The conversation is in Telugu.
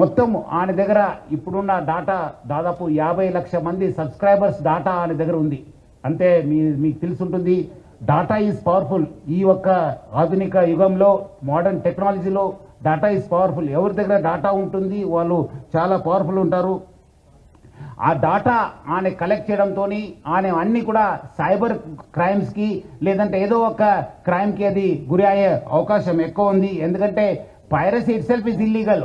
మొత్తం ఆయన దగ్గర ఇప్పుడున్న డాటా దాదాపు యాభై లక్ష మంది సబ్స్క్రైబర్స్ డాటా ఆయన దగ్గర ఉంది. అంటే మీ మీకు తెలుసుంటుంది డాటా ఈజ్ పవర్ఫుల్ ఈ ఒక్క ఆధునిక యుగంలో మోడర్న్ టెక్నాలజీలో డాటా ఈజ్ పవర్ఫుల్ ఎవరి దగ్గర డాటా ఉంటుంది వాళ్ళు చాలా పవర్ఫుల్ ఉంటారు. ఆ డాటా ఆయన కలెక్ట్ చేయడంతో ఆయన అన్ని కూడా సైబర్ క్రైమ్స్కి లేదంటే ఏదో ఒక క్రైమ్కి అది గురి అయ్యే అవకాశం ఎక్కువ ఉంది. ఎందుకంటే piracy it self is illegal